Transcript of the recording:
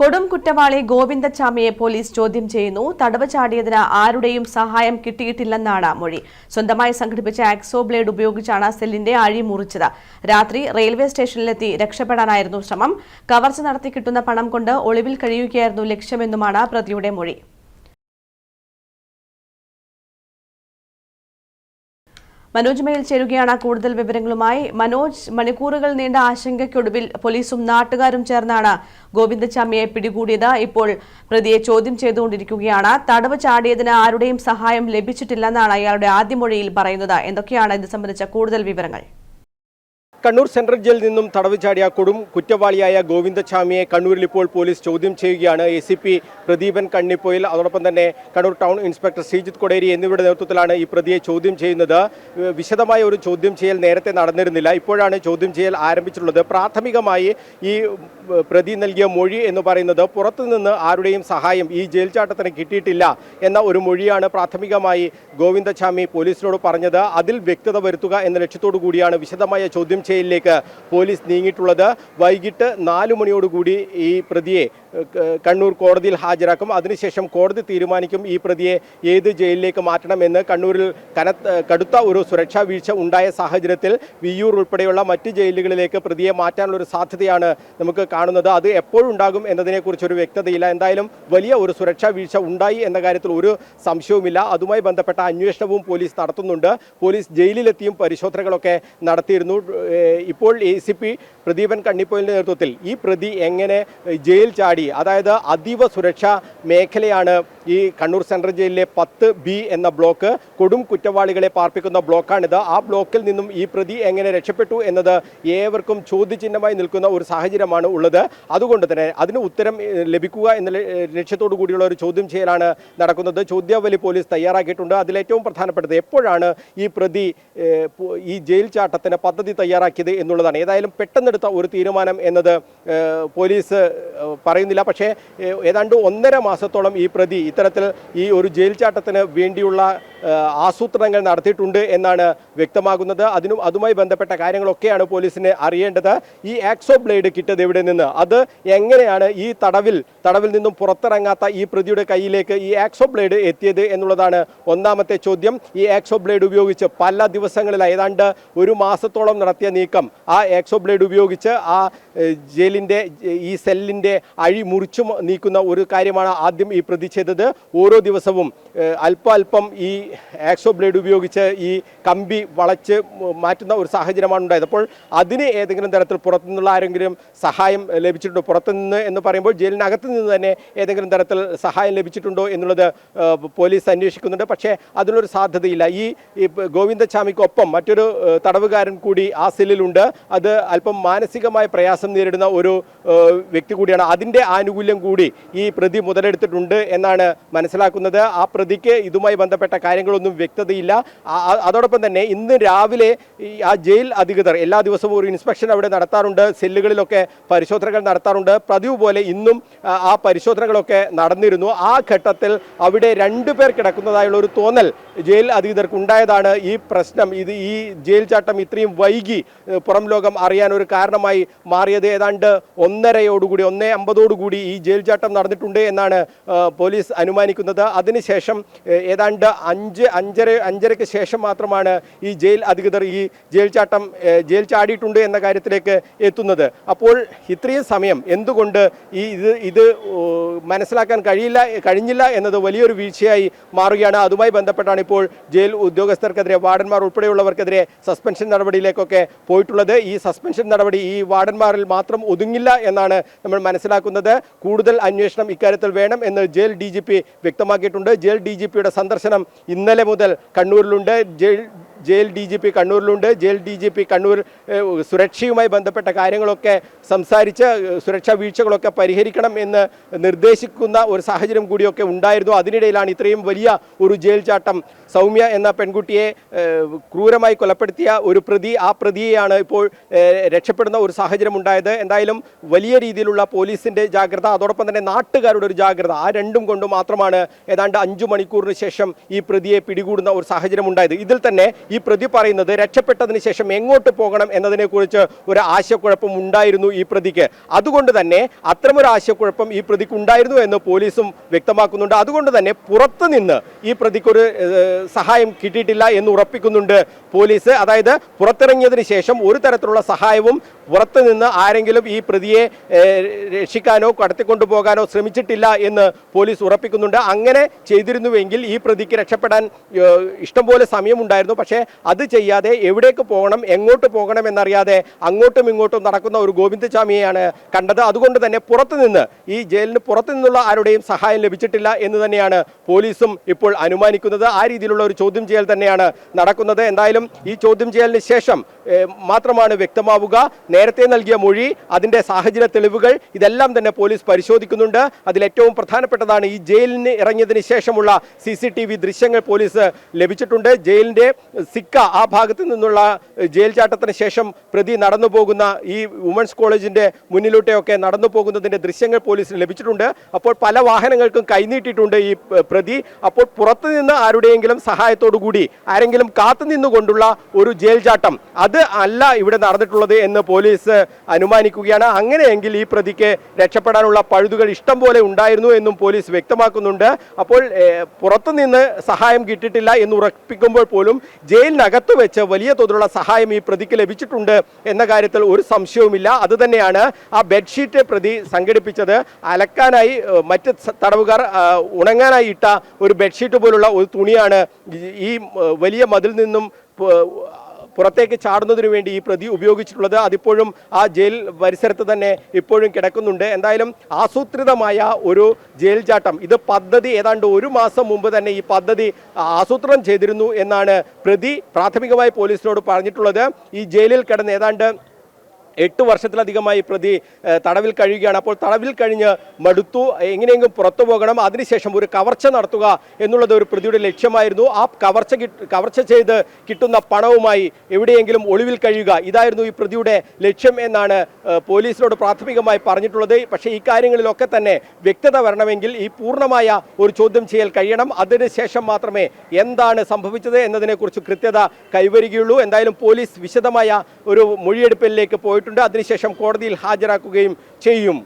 കൊടും കുറ്റവാളി ഗോവിന്ദച്ചാമിയെ പോലീസ് ചോദ്യം ചെയ്യുന്നു. തടവ് ചാടിയതിന് ആരുടെയും സഹായം കിട്ടിയിട്ടില്ലെന്നാണ് മൊഴി. സ്വന്തമായി സംഘടിപ്പിച്ച ആക്സോ ബ്ലേഡ് ഉപയോഗിച്ചാണ് സെല്ലിന്റെ അഴി മുറിച്ചത്. രാത്രി റെയിൽവേ സ്റ്റേഷനിലെത്തി രക്ഷപ്പെടാനായിരുന്നു ശ്രമം. കവർച്ച നടത്തി കിട്ടുന്ന പണം കൊണ്ട് ഒളിവിൽ കഴിയുകയായിരുന്നു ലക്ഷ്യമെന്നുമാണ് പ്രതിയുടെ മൊഴി. മനോജ് മയിൽ ചേരുകയാണ് കൂടുതൽ വിവരങ്ങളുമായി. മനോജ് മണിക്കൂറുകൾ നീണ്ട ആശങ്കയ്ക്കൊടുവിൽ പോലീസും നാട്ടുകാരും ചേർന്നാണ് ഗോവിന്ദച്ചാമിയെ പിടികൂടിയത്. ഇപ്പോൾ പ്രതിയെ ചോദ്യം ചെയ്തുകൊണ്ടിരിക്കുകയാണ്. തടവ് ചാടിയതിന് ആരുടെയും സഹായം ലഭിച്ചിട്ടില്ലെന്നാണ് അയാളുടെ ആദ്യ മൊഴിയിൽ പറയുന്നത്. എന്തൊക്കെയാണ് ഇത് സംബന്ധിച്ച കൂടുതൽ വിവരങ്ങൾ? കണ്ണൂർ സെൻട്രൽ ജയിലിൽ നിന്നും തടവ് ചാടിയ കൊടും കുറ്റവാളിയായ ഗോവിന്ദസ്വാമിയെ കണ്ണൂരിൽ ഇപ്പോൾ പോലീസ് ചോദ്യം ചെയ്യുകയാണ്. A C P Pradeepan Kannippoyil അതോടൊപ്പം തന്നെ കണ്ണൂർ ടൗൺ ഇൻസ്പെക്ടർ ശ്രീജിത്ത് കൊടേരി എന്നിവരുടെ നേതൃത്വത്തിലാണ് ഈ പ്രതിയെ ചോദ്യം ചെയ്യുന്നത്. വിശദമായ ഒരു ചോദ്യം ചെയ്യൽ നേരത്തെ നടന്നിരുന്നില്ല. ഇപ്പോഴാണ് ചോദ്യം ചെയ്യൽ ആരംഭിച്ചിട്ടുള്ളത്. പ്രാഥമികമായി ഈ പ്രതി നൽകിയ മൊഴി എന്ന് പറയുന്നത് പുറത്തുനിന്ന് ആരുടെയും സഹായം ഈ ജയിൽ ചാട്ടത്തിന് കിട്ടിയിട്ടില്ല എന്ന ഒരു മൊഴിയാണ് പ്രാഥമികമായി ഗോവിന്ദസ്വാമി പോലീസിനോട് പറഞ്ഞത്. അതിൽ വ്യക്തത വരുത്തുക എന്ന ലക്ഷ്യത്തോടു കൂടിയാണ് വിശദമായ ചോദ്യം ചെയ്യലിലേക്ക് പോലീസ് നീങ്ങിയിട്ടുള്ളത്. വൈകിട്ട് നാലു മണിയോടുകൂടി ഈ പ്രതിയെ കണ്ണൂർ കോടതിയിൽ ഹാജരാക്കും. അതിനുശേഷം കോടതി തീരുമാനിക്കും ഈ പ്രതിയെ ഏത് ജയിലിലേക്ക് മാറ്റണമെന്ന്. കണ്ണൂരിൽ കനത്ത കടുത്ത ഒരു സുരക്ഷാ വീഴ്ച ഉണ്ടായ സാഹചര്യത്തിൽ വിയൂർ ഉൾപ്പെടെയുള്ള മറ്റ് ജയിലുകളിലേക്ക് പ്രതിയെ മാറ്റാനുള്ള ഒരു സാധ്യതയാണ് നമുക്ക് കാണുന്നത്. അത് എപ്പോഴുണ്ടാകും എന്നതിനെക്കുറിച്ച് ഒരു വ്യക്തതയില്ല. എന്തായാലും വലിയ ഒരു സുരക്ഷാ വീഴ്ച ഉണ്ടായി എന്ന കാര്യത്തിൽ ഒരു സംശയവുമില്ല. അതുമായി ബന്ധപ്പെട്ട അന്വേഷണവും പോലീസ് നടത്തുന്നുണ്ട്. പോലീസ് ജയിലിലെത്തിയും പരിശോധനകളൊക്കെ നടത്തിയിരുന്നു. ഇപ്പോൾ എ സി പി പ്രദീപൻ കണ്ണിപ്പോയിലിന്റെ നേതൃത്വത്തിൽ ഈ പ്രതി എങ്ങനെ ജയിൽ ചാടി അതായത് അതീവ സുരക്ഷാ മേഖലയാണ് ഈ കണ്ണൂർ സെൻട്രൽ ജയിലിലെ പത്ത് ബി എന്ന ബ്ലോക്ക്. കൊടും കുറ്റവാളികളെ പാർപ്പിക്കുന്ന ബ്ലോക്കാണിത്. ആ ബ്ലോക്കിൽ നിന്നും ഈ പ്രതി എങ്ങനെ രക്ഷപ്പെട്ടു എന്നത് ഏവർക്കും ചോദ്യചിഹ്നമായി നിൽക്കുന്ന ഒരു സാഹചര്യമാണ് ഉള്ളത്. അതുകൊണ്ട് തന്നെ അതിന് ഉത്തരം ലഭിക്കുക എന്ന ലക്ഷ്യത്തോടു കൂടിയുള്ള ഒരു ചോദ്യം ചെയ്യലാണ് നടക്കുന്നത്. ചോദ്യാവലി പോലീസ് തയ്യാറാക്കിയിട്ടുണ്ട്. അതിലേറ്റവും പ്രധാനപ്പെട്ടത് എപ്പോഴാണ് ഈ പ്രതി ഈ ജയിൽ ചാട്ടത്തിന് പദ്ധതി തയ്യാറാക്കിയത് എന്നുള്ളതാണ്. ഏതായാലും പെട്ടെന്നെടുത്ത ഒരു തീരുമാനം എന്നത് പോലീസ് ഏഹ്, പറയുന്നില്ല പക്ഷേ ഏതാണ്ട് ഒന്നര മാസത്തോളം ഈ പ്രതി ഇത്തരത്തിൽ ഈ ഒരു ജയിൽ ചാട്ടത്തിന് വേണ്ടിയുള്ള ആസൂത്രണങ്ങൾ നടത്തിയിട്ടുണ്ട് എന്നാണ് വ്യക്തമാകുന്നത്. അതിനും അതുമായി ബന്ധപ്പെട്ട കാര്യങ്ങളൊക്കെയാണ് പോലീസിന് അറിയേണ്ടത്. ഈ ആക്സോ ബ്ലേഡ് കിട്ടിയത് എവിടെ നിന്ന്? അത് എങ്ങനെയാണ് ഈ തടവിൽ തടവിൽ നിന്നും പുറത്തിറങ്ങാത്ത ഈ പ്രതിയുടെ കയ്യിലേക്ക് ഈ ആക്സോ ബ്ലേഡ് എത്തിയത് എന്നുള്ളതാണ് ഒന്നാമത്തെ ചോദ്യം. ഈ ആക്സോ ബ്ലേഡ് ഉപയോഗിച്ച് പല ദിവസങ്ങളിൽ ഏതാണ്ട് ഒരു മാസത്തോളം നടത്തിയ നീക്കം ആ ആക്സോ ബ്ലേഡ് ഉപയോഗിച്ച് ആ ജയിലിന്റെ ഈ സെല്ലിന്റെ അഴി മുറിച്ചു നീക്കുന്ന ഒരു കാര്യമാണ് ആദ്യം ഈ പ്രതി ചെയ്തത്. ഓരോ ദിവസവും അല്പ അല്പം ഈ ആക്സോ ബ്ലേഡ് ഉപയോഗിച്ച് ഈ കമ്പി വളച്ച് മാറ്റുന്ന ഒരു സാഹചര്യമാണ് ഉണ്ടായത്. അപ്പോൾ അതിന് ഏതെങ്കിലും തരത്തിൽ പുറത്തുനിന്നുള്ള ആരെങ്കിലും സഹായം ലഭിച്ചിട്ടുണ്ടോ? പുറത്തുനിന്ന് എന്ന് പറയുമ്പോൾ ജയിലിനകത്ത് നിന്ന് തന്നെ ഏതെങ്കിലും തരത്തിൽ സഹായം ലഭിച്ചിട്ടുണ്ടോ എന്നുള്ളത് പോലീസ് അന്വേഷിക്കുന്നുണ്ട്. പക്ഷേ അതിനൊരു സാധ്യതയില്ല. ഈ ഗോവിന്ദച്ചാമിക്കൊപ്പം മറ്റൊരു തടവുകാരൻ കൂടി ആ സെല്ലിലുണ്ട്. അത് അല്പം മാനസികമായ പ്രയാസം നേരിടുന്ന ഒരു വ്യക്തി കൂടിയാണ്. അതിന്റെ ആനുകൂല്യം കൂടി ഈ പ്രതി മുതലെടുത്തിട്ടുണ്ട് എന്നാണ് മനസ്സിലാക്കുന്നത്. ആ പ്രതിക്ക് ഇതുമായി ബന്ധപ്പെട്ട കാര്യങ്ങളൊന്നും വ്യക്തതയില്ല. അതോടൊപ്പം തന്നെ ഇന്ന് രാവിലെ ആ ജയിൽ അധികൃതർ എല്ലാ ദിവസവും ഒരു ഇൻസ്പെക്ഷൻ അവിടെ നടത്താറുണ്ട്. സെല്ലുകളിലൊക്കെ പരിശോധനകൾ നടത്താറുണ്ട്. പതിവ് പോലെ ഇന്നും ആ, പരിശോധനകളൊക്കെ നടന്നിരുന്നു. ആ ഘട്ടത്തിൽ അവിടെ രണ്ടു പേർ കിടക്കുന്നതായുള്ള ഒരു തോന്നൽ ജയിൽ അധികൃതർക്ക് ഉണ്ടായതാണ്. ഈ പ്രശ്നം ഇത് ഈ ജയിൽ ചാട്ടം ഇത്രയും വൈകി പുറം ലോകം അറിയാൻ ഒരു കാരണമായി മാറിയത് ഏതാണ്ട് ഒന്നരയോടുകൂടി ഒന്നേ അമ്പതോടുകൂടി ഈ ജയിൽ ചാട്ടം നടന്നിട്ടുണ്ട് എന്നാണ് പോലീസ് അനുമാനിക്കുന്നത്. അതിനുശേഷം ഏതാണ്ട് അഞ്ച് അഞ്ചര അഞ്ചരയ്ക്ക് ശേഷം മാത്രമാണ് ഈ ജയിൽ അധികൃതർ ഈ ജയിൽ ചാട്ടം ജയിൽ ചാടിയിട്ടുണ്ട് എന്ന കാര്യത്തിലേക്ക് എത്തുന്നത്. അപ്പോൾ ഇത്രയും സമയം എന്തുകൊണ്ട് ഈ ഇത് ഇത് മനസ്സിലാക്കാൻ കഴിയില്ല കഴിഞ്ഞില്ല എന്നത് വലിയൊരു വീഴ്ചയായി മാറുകയാണ്. അതുമായി ബന്ധപ്പെട്ടാണ് ഇപ്പോൾ ജയിൽ ഉദ്യോഗസ്ഥർക്കെതിരെ വാർഡന്മാർ ഉൾപ്പെടെയുള്ളവർക്കെതിരെ സസ്പെൻഷൻ നടപടിയിലേക്കൊക്കെ പോയിട്ടുള്ളത്. ഈ സസ്പെൻഷൻ നടപടി ഈ വാർഡന്മാരിൽ മാത്രം ഒതുങ്ങില്ല എന്നാണ് നമ്മൾ മനസ്സിലാക്കുന്നത്. കൂടുതൽ അന്വേഷണം ഇക്കാര്യത്തിൽ വേണം എന്ന് ജയിൽ ഡി വ്യക്തമാക്കിയിട്ടുണ്ട്. ജയിൽ ഡി സന്ദർശനം ഇന്നലെ മുതൽ കണ്ണൂരിലുണ്ട്. Jail jail D G P കണ്ണൂരിലുണ്ട്. Jail D G P Kannur സുരക്ഷയുമായി ബന്ധപ്പെട്ട കാര്യങ്ങളൊക്കെ സംസാരിച്ച് സുരക്ഷാ വീഴ്ചകളൊക്കെ പരിഹരിക്കണം എന്ന് നിർദ്ദേശിക്കുന്ന ഒരു സാഹചര്യം കൂടിയൊക്കെ ഉണ്ടായിരുന്നു. അതിനിടയിലാണ് ഇത്രയും വലിയ ഒരു ജയിൽ ചാട്ടം സൗമ്യ എന്ന പെൺകുട്ടിയെ ക്രൂരമായി കൊലപ്പെടുത്തിയ ഒരു പ്രതി ആ പ്രതിയെയാണ് ഇപ്പോൾ രക്ഷപ്പെടുന്ന ഒരു സാഹചര്യം ഉണ്ടായത്. എന്തായാലും വലിയ രീതിയിലുള്ള പോലീസിന്റെ ജാഗ്രത അതോടൊപ്പം തന്നെ നാട്ടുകാരുടെ ഒരു ജാഗ്രത ആ രണ്ടും കൊണ്ട് മാത്രമാണ് ഏതാണ്ട് അഞ്ചു മണിക്കൂറിന് ശേഷം ഈ പ്രതിയെ പിടികൂടുന്ന ഒരു സാഹചര്യം ഉണ്ടായത്. ഇതിൽ തന്നെ ഈ പ്രതി പറയുന്നത് രക്ഷപ്പെട്ടതിന് ശേഷം എങ്ങോട്ട് പോകണം എന്നതിനെക്കുറിച്ച് ഒരു ആശയക്കുഴപ്പം ഉണ്ടായിരുന്നു ഈ പ്രതിക്ക്. അതുകൊണ്ട് തന്നെ അത്തരമൊരു ആശയക്കുഴപ്പം ഈ പ്രതിക്ക് ഉണ്ടായിരുന്നു എന്ന് പോലീസും വ്യക്തമാക്കുന്നുണ്ട്. അതുകൊണ്ട് തന്നെ പുറത്ത് നിന്ന് ഈ പ്രതിക്കൊരു സഹായം കിട്ടിയിട്ടില്ല എന്ന് ഉറപ്പിക്കുന്നുണ്ട് പോലീസ്. അതായത് പുറത്തിറങ്ങിയതിന് ശേഷം ഒരു തരത്തിലുള്ള സഹായവും പുറത്തു നിന്ന് ആരെങ്കിലും ഈ പ്രതിയെ രക്ഷിക്കാനോ കടത്തിക്കൊണ്ടു പോകാനോ ശ്രമിച്ചിട്ടില്ല എന്ന് പോലീസ് ഉറപ്പിക്കുന്നുണ്ട്. അങ്ങനെ ചെയ്തിരുന്നുവെങ്കിൽ ഈ പ്രതിക്ക് രക്ഷപ്പെടാൻ ഇഷ്ടംപോലെ സമയമുണ്ടായിരുന്നു. പക്ഷേ അത് ചെയ്യാതെ എവിടേക്ക് പോകണം എങ്ങോട്ട് പോകണം എന്നറിയാതെ അങ്ങോട്ടും ഇങ്ങോട്ടും നടക്കുന്ന ഒരു ഗോവിന്ദസ്വാമിയെയാണ് കണ്ടത്. അതുകൊണ്ട് തന്നെ പുറത്തുനിന്ന് ഈ ജയിലിന് പുറത്തു നിന്നുള്ള ആരുടെയും സഹായം ലഭിച്ചിട്ടില്ല എന്ന് തന്നെയാണ് പോലീസും ഇപ്പോൾ അനുമാനിക്കുന്നത്. ആ രീതിയിലുള്ള ഒരു ചോദ്യം ചെയ്യൽ തന്നെയാണ് നടക്കുന്നത്. എന്തായാലും ഈ ചോദ്യം ചെയ്യലിന് ശേഷം മാത്രമാണ് വ്യക്തമാവുക. നേരത്തെ നൽകിയ മൊഴി അതിന്റെ സാഹചര്യ തെളിവുകൾ ഇതെല്ലാം തന്നെ പോലീസ് പരിശോധിക്കുന്നുണ്ട്. അതിലേറ്റവും പ്രധാനപ്പെട്ടതാണ് ഈ ജയിലിന് ഇറങ്ങിയതിന് ശേഷമുള്ള സി ദൃശ്യങ്ങൾ പോലീസ് ലഭിച്ചിട്ടുണ്ട്. ജയിലിന്റെ സിക്ക ആ ഭാഗത്ത് നിന്നുള്ള ജയിൽ ചാട്ടത്തിന് ശേഷം പ്രതി നടന്നു പോകുന്ന ഈ വുമൻസ് കോളേജിന്റെ മുന്നിലൂടെയൊക്കെ നടന്നു പോകുന്നതിന്റെ ദൃശ്യങ്ങൾ പോലീസിന് ലഭിച്ചിട്ടുണ്ട്. അപ്പോൾ പല വാഹനങ്ങൾക്കും കൈനീട്ടിയിട്ടുണ്ട് ഈ പ്രതി. അപ്പോൾ പുറത്തു നിന്ന് ആരുടെയെങ്കിലും സഹായത്തോടു കൂടി ആരെങ്കിലും കാത്തു നിന്നുകൊണ്ടുള്ള ഒരു ജയിൽ ചാട്ടം അത് അല്ല ഇവിടെ നടന്നിട്ടുള്ളത് എന്ന് പോലീസ് അനുമാനിക്കുകയാണ്. അങ്ങനെയെങ്കിൽ ഈ പ്രതിക്ക് രക്ഷപ്പെടാനുള്ള പഴുതുകൾ ഇഷ്ടം പോലെ ഉണ്ടായിരുന്നു എന്നും പോലീസ് വ്യക്തമാക്കുന്നുണ്ട്. അപ്പോൾ പുറത്തുനിന്ന് സഹായം കിട്ടിയിട്ടില്ല എന്ന് ഉറപ്പിക്കുമ്പോൾ പോലും ജയിലിനകത്ത് വെച്ച് വലിയ തോതിലുള്ള സഹായം ഈ പ്രതിക്ക് ലഭിച്ചിട്ടുണ്ട് എന്ന കാര്യത്തിൽ ഒരു സംശയവുമില്ല. അതുതന്നെയാണ് ആ ബെഡ്ഷീറ്റ് പ്രതി സംഘടിപ്പിച്ചത്. അലക്കാനായി മറ്റ് തടവുകാർ ഉണങ്ങാനായി ഇട്ട ഒരു ബെഡ്ഷീറ്റ് പോലുള്ള ഒരു തുണിയാണ് ഈ- വലിയ മതിൽ നിന്നും പുറത്തേക്ക് ചാടുന്നതിനു വേണ്ടി ഈ പ്രതി ഉപയോഗിച്ചിട്ടുള്ളത്. അതിപ്പോഴും ആ ജയിൽ പരിസരത്ത് തന്നെ ഇപ്പോഴും കിടക്കുന്നുണ്ട്. എന്തായാലും ആസൂത്രിതമായ ഒരു ജയിൽ ചാട്ടം ഇത് പദ്ധതി ഏതാണ്ട് ഒരു മാസം മുമ്പ് തന്നെ ഈ പദ്ധതി ആസൂത്രണം ചെയ്തിരുന്നു എന്നാണ് പ്രതി പ്രാഥമികമായി പോലീസിനോട് പറഞ്ഞിട്ടുള്ളത്. ഈ ജയിലിൽ കിടന്ന് ഏതാണ്ട് എട്ട് വർഷത്തിലധികമായി പ്രതി തടവിൽ കഴിയുകയാണ്. അപ്പോൾ തടവിൽ കഴിഞ്ഞ് മടുത്തു. എങ്ങനെയെങ്കിലും പുറത്തു പോകണം. അതിനുശേഷം ഒരു കവർച്ച നടത്തുക എന്നുള്ളത് ഒരു പ്രതിയുടെ ലക്ഷ്യമായിരുന്നു. ആ കവർച്ച കവർച്ച ചെയ്ത് കിട്ടുന്ന പണവുമായി എവിടെയെങ്കിലും ഒളിവിൽ കഴിയുക. ഇതായിരുന്നു ഈ പ്രതിയുടെ ലക്ഷ്യം എന്നാണ് പോലീസിനോട് പ്രാഥമികമായി പറഞ്ഞിട്ടുള്ളത്. പക്ഷേ ഈ കാര്യങ്ങളിലൊക്കെ തന്നെ വ്യക്തത വരണമെങ്കിൽ ഈ പൂർണമായ ഒരു ചോദ്യം ചെയ്യൽ കഴിയണം. അതിനുശേഷം മാത്രമേ എന്താണ് സംഭവിച്ചത് എന്നതിനെക്കുറിച്ച് കൃത്യത കൈവരികയുള്ളൂ. എന്തായാലും പോലീസ് വിശദമായ ഒരു മൊഴിയെടുപ്പിലേക്ക് പോയിട്ടുണ്ട്. അതിനുശേഷം കോടതിയിൽ ഹാജരാക്കുകയും ചെയ്യും.